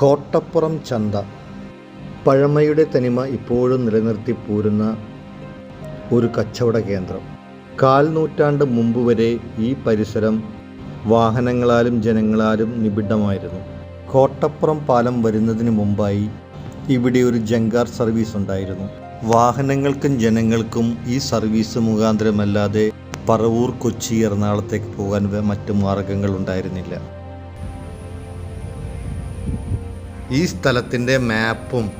കോട്ടപ്പുറം ചന്ത. പഴമയുടെ തനിമ ഇപ്പോഴും നിലനിർത്തി പോരുന്ന ഒരു കച്ചവട കേന്ദ്രം. കാൽ നൂറ്റാണ്ട് മുമ്പ് വരെ ഈ പരിസരം വാഹനങ്ങളാലും ജനങ്ങളാലും നിബിഡമായിരുന്നു. കോട്ടപ്പുറം പാലം വരുന്നതിന് മുമ്പായി ഇവിടെ ഒരു ജങ്കാർ സർവീസ് ഉണ്ടായിരുന്നു. വാഹനങ്ങൾക്കും ജനങ്ങൾക്കും ഈ സർവീസ് മുഖാന്തരമല്ലാതെ പറവൂർ കൊച്ചി എറണാകുളത്തേക്ക് പോകാൻ മറ്റു മാർഗങ്ങൾ ഉണ്ടായിരുന്നില്ല. ഈ സ്ഥലത്തിന്റെ മാപ്പും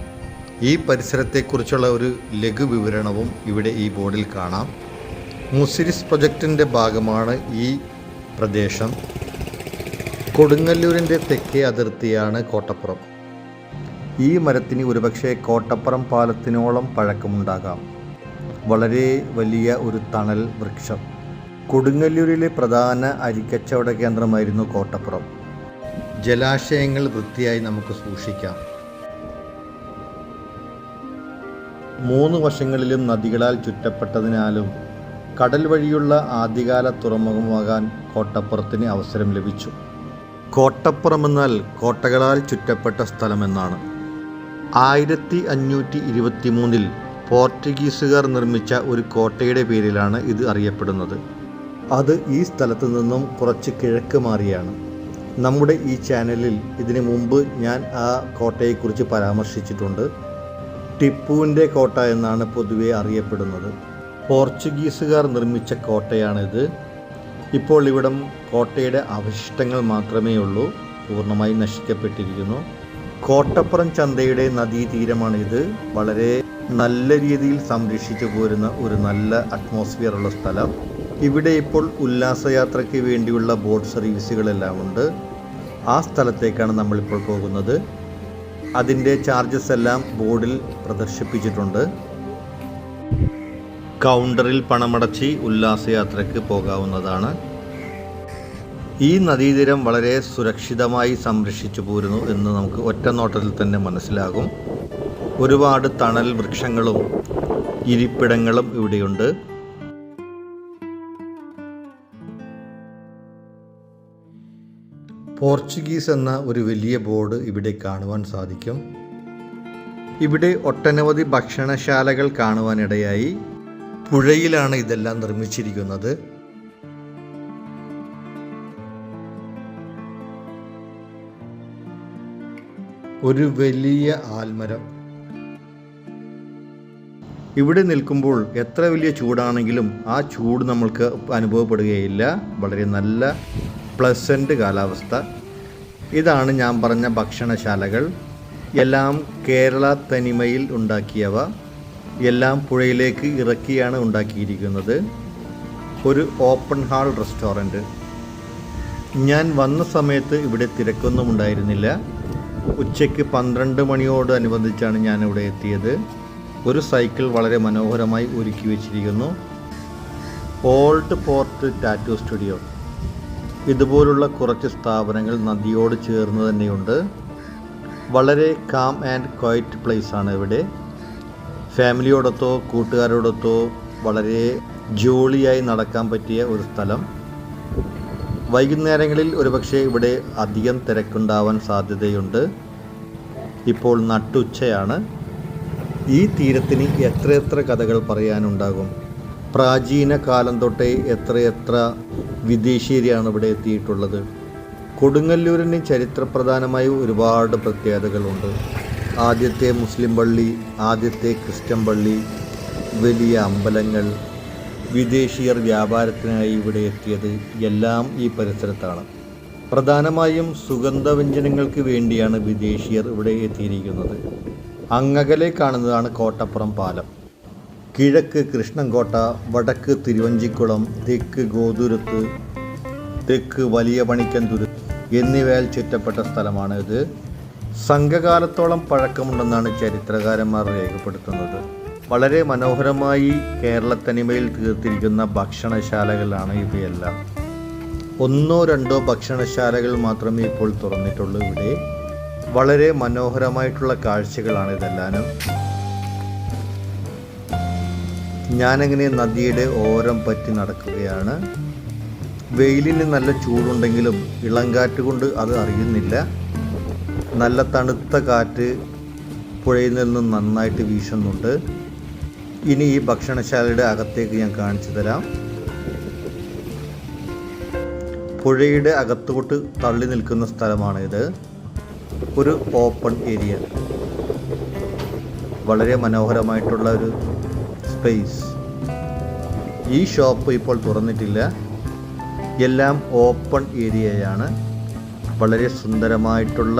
ഈ പരിസരത്തെക്കുറിച്ചുള്ള ഒരു ലഘു വിവരണവും ഇവിടെ ഈ ബോർഡിൽ കാണാം. മുസിരിസ് പ്രൊജക്റ്റിന്റെ ഭാഗമാണ് ഈ പ്രദേശം. കൊടുങ്ങല്ലൂരിന്റെ തെക്കേ അതിർത്തിയാണ് കോട്ടപ്പുറം. ഈ മരത്തിന് ഒരുപക്ഷെ കോട്ടപ്പുറം പാലത്തിനോളം പഴക്കമുണ്ടാകാം. വളരെ വലിയ ഒരു തണൽ വൃക്ഷം. കൊടുങ്ങല്ലൂരിലെ പ്രധാന അരിക്കച്ചവട കേന്ദ്രമായിരുന്നു കോട്ടപ്പുറം. ജലാശയങ്ങൾ വൃത്തിയായി നമുക്ക് സൂക്ഷിക്കാം. മൂന്ന് വശങ്ങളിലും നദികളാൽ ചുറ്റപ്പെട്ടതിനാലും കടൽ വഴിയുള്ള ആദ്യകാല തുറമുഖമാകാൻ കോട്ടപ്പുറത്തിന് അവസരം ലഭിച്ചു. കോട്ടപ്പുറം എന്നാൽ കോട്ടകളാൽ ചുറ്റപ്പെട്ട സ്ഥലമെന്നാണ്. ആയിരത്തി അഞ്ഞൂറ്റി ഇരുപത്തി മൂന്നിൽ പോർച്ചുഗീസുകാർ നിർമ്മിച്ച ഒരു കോട്ടയുടെ പേരിലാണ് ഇത് അറിയപ്പെടുന്നത്. അത് ഈ സ്ഥലത്ത് നിന്നും കുറച്ച് കിഴക്ക് മാറിയാണ്. നമ്മുടെ ഈ ചാനലിൽ ഇതിനു മുമ്പ് ഞാൻ ആ കോട്ടയെക്കുറിച്ച് പരാമർശിച്ചിട്ടുണ്ട്. ടിപ്പുവിന്റെ കോട്ട എന്നാണ് പൊതുവെ അറിയപ്പെടുന്നത്. പോർച്ചുഗീസുകാർ നിർമ്മിച്ച കോട്ടയാണിത്. ഇപ്പോൾ ഇവിടം കോട്ടയുടെ അവശിഷ്ടങ്ങൾ മാത്രമേ ഉള്ളൂ പൂർണമായി നശിക്കപ്പെട്ടിരിക്കുന്നു. കോട്ടപ്പുറം ചന്തയുടെ നദീതീരമാണിത്. വളരെ നല്ല രീതിയിൽ സംരക്ഷിച്ചു പോരുന്ന ഒരു നല്ല അറ്റ്മോസ്ഫിയർ ഉള്ള സ്ഥലം. ഇവിടെ ഇപ്പോൾ ഉല്ലാസയാത്രയ്ക്ക് വേണ്ടിയുള്ള ബോട്ട് സർവീസുകളെല്ലാം ഉണ്ട്. ആ സ്ഥലത്തേക്കാണ് നമ്മളിപ്പോൾ പോകുന്നത്. അതിന്റെ ചാർജസ് എല്ലാം ബോർഡിൽ പ്രദർശിപ്പിച്ചിട്ടുണ്ട്. കൗണ്ടറിൽ പണമടച്ച് ഉല്ലാസയാത്രയ്ക്ക് പോകാവുന്നതാണ്. ഈ നദീതീരം വളരെ സുരക്ഷിതമായി സംരക്ഷിച്ചു പോരുന്നു എന്ന് നമുക്ക് ഒറ്റ നോട്ടത്തിൽ തന്നെ മനസ്സിലാകും. ഒരുപാട് തണൽ വൃക്ഷങ്ങളും ഇരിപ്പിടങ്ങളും ഇവിടെയുണ്ട്. പോർച്ചുഗീസ് എന്ന ഒരു വലിയ ബോർഡ് ഇവിടെ കാണുവാൻ സാധിക്കും. ഇവിടെ ഒട്ടനവധി ഭക്ഷണശാലകൾ കാണുവാനിടയായി. പുഴയിലാണ് ഇതെല്ലാം നിർമ്മിച്ചിരിക്കുന്നത്. ഒരു വലിയ ആൽമരം. ഇവിടെ നിൽക്കുമ്പോൾ എത്ര വലിയ ചൂടാണെങ്കിലും ആ ചൂട് നമ്മൾക്ക് അനുഭവപ്പെടുകയില്ല. വളരെ നല്ല പ്ലസന്റ് കാലാവസ്ഥ. ഇതാണ് ഞാൻ പറഞ്ഞ ഭക്ഷണശാലകൾ. എല്ലാം കേരള തനിമയിൽ ഉണ്ടാക്കിയവ. എല്ലാം പുഴയിലേക്ക് ഇറക്കിയാണ് ഉണ്ടാക്കിയിരിക്കുന്നത്. ഒരു ഓപ്പൺ ഹാൾ റെസ്റ്റോറന്റ് ഞാൻ വന്ന സമയത്ത് ഇവിടെ തിരക്കൊന്നും ഉണ്ടായിരുന്നില്ല. ഉച്ചയ്ക്ക് പന്ത്രണ്ട് മണിയോട് അനുബന്ധിച്ചാണ് ഞാൻ ഇവിടെ എത്തിയത്. ഒരു സൈക്കിൾ വളരെ മനോഹരമായി ഒരുക്കി വെച്ചിരിക്കുന്നു. ഓൾഡ് പോർട്ട് ടാറ്റു സ്റ്റുഡിയോ ഇതുപോലുള്ള കുറച്ച് സ്ഥാപനങ്ങൾ നദിയോട് ചേർന്ന് തന്നെയുണ്ട്. വളരെ കാം ആൻഡ് ക്വയറ്റ് പ്ലേസ് ആണ് ഇവിടെ. ഫാമിലിയോടൊത്തോ കൂട്ടുകാരോടൊത്തോ വളരെ ജോളിയായി നടക്കാൻ പറ്റിയ ഒരു സ്ഥലം. വൈകുന്നേരങ്ങളിൽ ഒരുപക്ഷെ ഇവിടെ അധികം തിരക്കുണ്ടാവാൻ സാധ്യതയുണ്ട്. ഇപ്പോൾ നട്ടുച്ചയാണ്. ഈ തീരത്തിന് എത്രയെത്ര കഥകൾ പറയാനുണ്ടാകും? പ്രാചീന കാലം തൊട്ടേ എത്രയെത്ര വിദേശീയരാണ് ഇവിടെ എത്തിയിട്ടുള്ളത്. കൊടുങ്ങല്ലൂരിന് ചരിത്രപ്രധാനമായ ഒരുപാട് പ്രത്യേകതകളുണ്ട്. ആദ്യത്തെ മുസ്ലിം പള്ളി ആദ്യത്തെ ക്രിസ്ത്യൻ പള്ളി വലിയ അമ്പലങ്ങൾ വിദേശീയർ വ്യാപാരത്തിനായി ഇവിടെ എത്തിയത് എല്ലാം ഈ പരിസരത്താണ്. പ്രധാനമായും സുഗന്ധവ്യഞ്ജനങ്ങൾക്ക് വേണ്ടിയാണ് വിദേശീയർ ഇവിടെ എത്തിയിരിക്കുന്നത്. അങ്ങകലെ കാണുന്നതാണ് കോട്ടപ്പുറം പാലം. കിഴക്ക് കൃഷ്ണൻകോട്ട വടക്ക് തിരുവഞ്ചിക്കുളം തെക്ക് ഗോതുരത്ത് തെക്ക് വലിയ പണിക്കൻതുരു എന്നിവയാൽ ചുറ്റപ്പെട്ട സ്ഥലമാണ് ഇത് സംഘകാലത്തോളം പഴക്കമുണ്ടെന്നാണ് ചരിത്രകാരന്മാർ രേഖപ്പെടുത്തുന്നത്. വളരെ മനോഹരമായി കേരളത്തനിമയിൽ തീർത്തിരിക്കുന്ന ഭക്ഷണശാലകളാണ് ഇവയെല്ലാം. ഒന്നോ രണ്ടോ ഭക്ഷണശാലകൾ മാത്രമേ ഇപ്പോൾ തുറന്നിട്ടുള്ളൂ ഇവിടെ. വളരെ മനോഹരമായിട്ടുള്ള കാഴ്ചകളാണ് ഇതെല്ലാനും. ഞാനങ്ങനെ നദിയുടെ ഓരം പറ്റി നടക്കുകയാണ്. വെയിലിന് നല്ല ചൂടുണ്ടെങ്കിലും ഇളങ്കാറ്റ് കൊണ്ട് അത് അറിയുന്നില്ല. നല്ല തണുത്ത കാറ്റ് പുഴയിൽ നിന്ന് നന്നായിട്ട് വീശുന്നുണ്ട്. ഇനി ഈ ഭക്ഷണശാലയുടെ അകത്തേക്ക് ഞാൻ കാണിച്ചു തരാം. പുഴയുടെ അകത്തോട്ട് തള്ളി നിൽക്കുന്ന സ്ഥലമാണ് ഇത് ഒരു ഓപ്പൺ ഏരിയ. വളരെ മനോഹരമായിട്ടുള്ള ഒരു സ്പേസ് ഈ ഷോപ്പ് ഇപ്പോൾ തുറന്നിട്ടില്ല. എല്ലാം ഓപ്പൺ ഏരിയയാണ് വളരെ സുന്ദരമായിട്ടുള്ള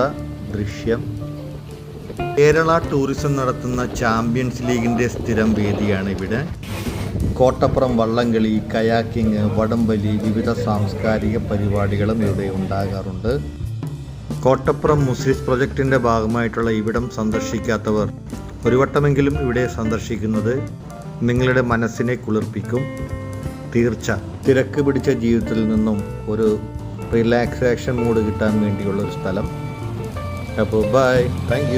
ദൃശ്യം. കേരള ടൂറിസം നടത്തുന്ന ചാമ്പ്യൻസ് ലീഗിന്റെ സ്ഥിരം വേദിയാണ് ഇവിടെ. കോട്ടപ്പുറം വള്ളംകളി കയാക്കിങ് വടംവലി വിവിധ സാംസ്കാരിക പരിപാടികളും ഇവിടെ ഉണ്ടാകാറുണ്ട്. കോട്ടപ്പുറം മുസ്ലിസ് പ്രൊജക്റ്റിന്റെ ഭാഗമായിട്ടുള്ള ഇവിടം സന്ദർശിക്കാത്തവർ ഒരു വട്ടമെങ്കിലും ഇവിടെ സന്ദർശിക്കുന്നത് നിങ്ങളുടെ മനസ്സിനെ കുളിർപ്പിക്കും. തീർച്ച. തിരക്ക് പിടിച്ച ജീവിതത്തിൽ നിന്നും ഒരു റിലാക്സേഷൻ മൂഡ് കിട്ടാൻ വേണ്ടിയുള്ള ഒരു സ്ഥലം. അപ്പോൾ ബൈ താങ്ക്